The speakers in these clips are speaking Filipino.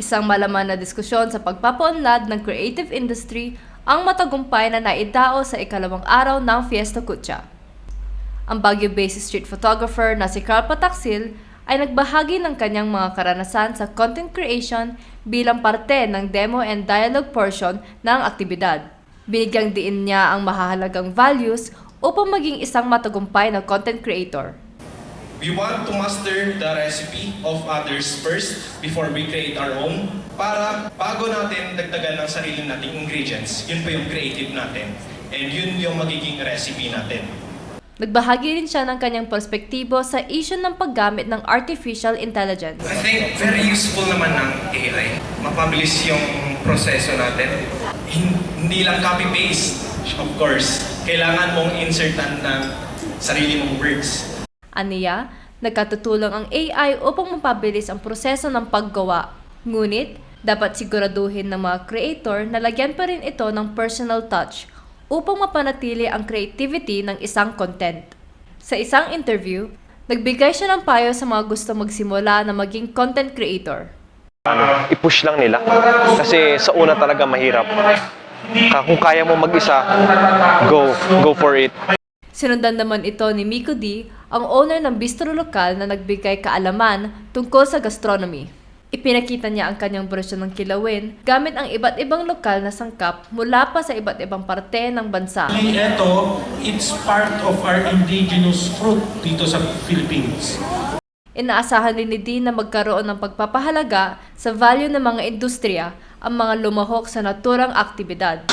Isang malaman na diskusyon sa pagpapaunlad ng creative industry ang matagumpay na naidao sa ikalawang araw ng Fiesta Kutya. Ang Baguio-based street photographer na si Carl Pataksil ay nagbahagi ng kanyang mga karanasan sa content creation bilang parte ng demo and dialogue portion ng aktibidad. Binigyang diin niya ang mahahalagang values upang maging isang matagumpay na content creator. We want to master the recipe of others first before we create our own para bago natin dagdagan ng sarili nating ingredients, yun po yung creative natin. And yun yung magiging recipe natin. Nagbahagi rin siya ng kanyang perspektibo sa issue ng paggamit ng artificial intelligence. I think very useful naman ng AI. Mapabilis yung proseso natin. Hin- Hindi lang copy-paste, of course. Kailangan mong insertan ng sarili mong words. Aniya, nagkatutulong ang AI upang mapabilis ang proseso ng paggawa. Ngunit, dapat siguraduhin ng mga creator na lagyan pa rin ito ng personal touch upang mapanatili ang creativity ng isang content. Sa isang interview, nagbigay siya ng payo sa mga gusto magsimula na maging content creator. i-push lang nila. Kasi sa una talaga mahirap. Kung kaya mo mag-isa, go, go for it. Sinundan naman ito ni Miko D, ang owner ng bistro lokal na nagbigay kaalaman tungkol sa gastronomy. Ipinakita niya ang kanyang version ng kilawin gamit ang iba't ibang lokal na sangkap mula pa sa iba't ibang parte ng bansa. Ito, it's part of our indigenous fruit dito sa Philippines. Inaasahan rin ni D na magkaroon ng pagpapahalaga sa value ng mga industriya ang mga lumahok sa naturang aktibidad.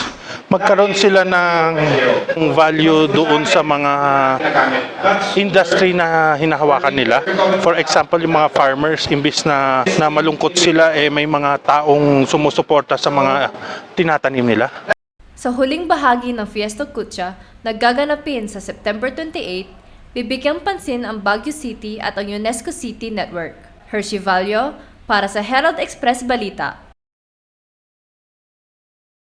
Magkaroon sila ng value doon sa mga industry na hinahawakan nila. For example, yung mga farmers, imbis na, na malungkot sila, eh, may mga taong sumusuporta sa mga tinatanim nila. Sa huling bahagi ng Fiesta Kutya, nagaganapin sa September 28, bibigyang pansin ang Baguio City at ang UNESCO City Network. Hershey Valio para sa Herald Express Balita.